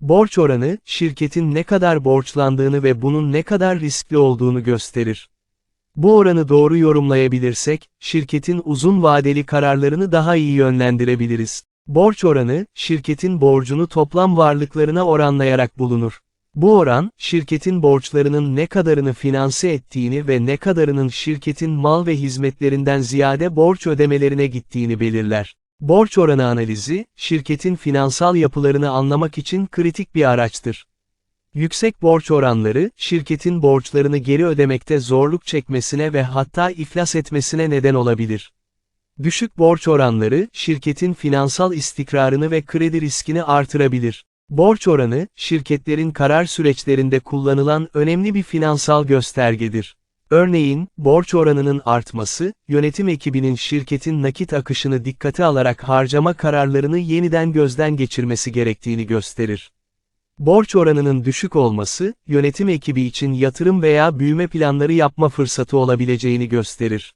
Borç oranı, şirketin ne kadar borçlandığını ve bunun ne kadar riskli olduğunu gösterir. Bu oranı doğru yorumlayabilirsek, şirketin uzun vadeli kararlarını daha iyi yönlendirebiliriz. Borç oranı, şirketin borcunu toplam varlıklarına oranlayarak bulunur. Bu oran, şirketin borçlarının ne kadarını finanse ettiğini ve ne kadarının şirketin mal ve hizmetlerinden ziyade borç ödemelerine gittiğini belirler. Borç oranı analizi, şirketin finansal yapılarını anlamak için kritik bir araçtır. Yüksek borç oranları, şirketin borçlarını geri ödemekte zorluk çekmesine ve hatta iflas etmesine neden olabilir. Düşük borç oranları, şirketin finansal istikrarını ve kredi riskini artırabilir. Borç oranı, şirketlerin karar süreçlerinde kullanılan önemli bir finansal göstergedir. Örneğin, borç oranının artması, yönetim ekibinin şirketin nakit akışını dikkate alarak harcama kararlarını yeniden gözden geçirmesi gerektiğini gösterir. Borç oranının düşük olması, yönetim ekibi için yatırım veya büyüme planları yapma fırsatı olabileceğini gösterir.